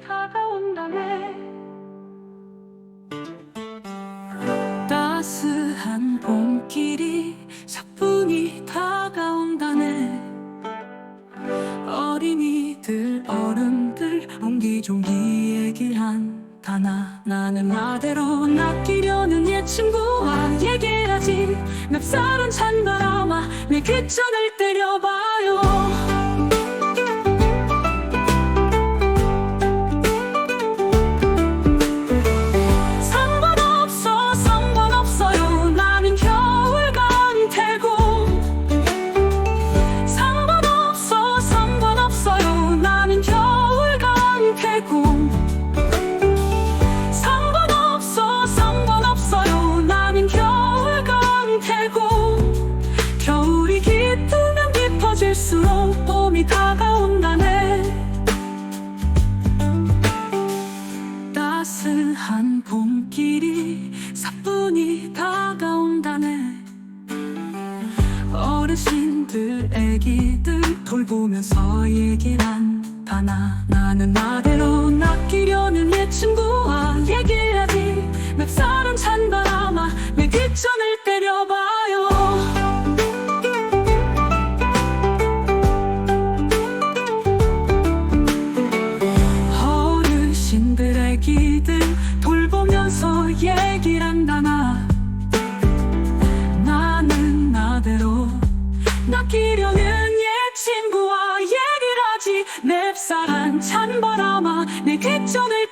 다가온다네. 따스한 봄길이 사뿐히 다가온다네. 어린이들 어른들 옹기종기 얘기한다나 나는 나대로 낚이려는 옛 친구와 얘기하지. 맵살은 찬바람아 내 귓전을 때려봐요 겨울이 깃들면 깊어질수록 봄이 다가온다네. 따스한 봄길이 사뿐히 다가온다네. 어르신들 애기들 돌보면서 얘기를 한다나. 나는 나대로 낚이려는 옛 친구와 얘기하 맵쌀한 찬바람아 내 귓전을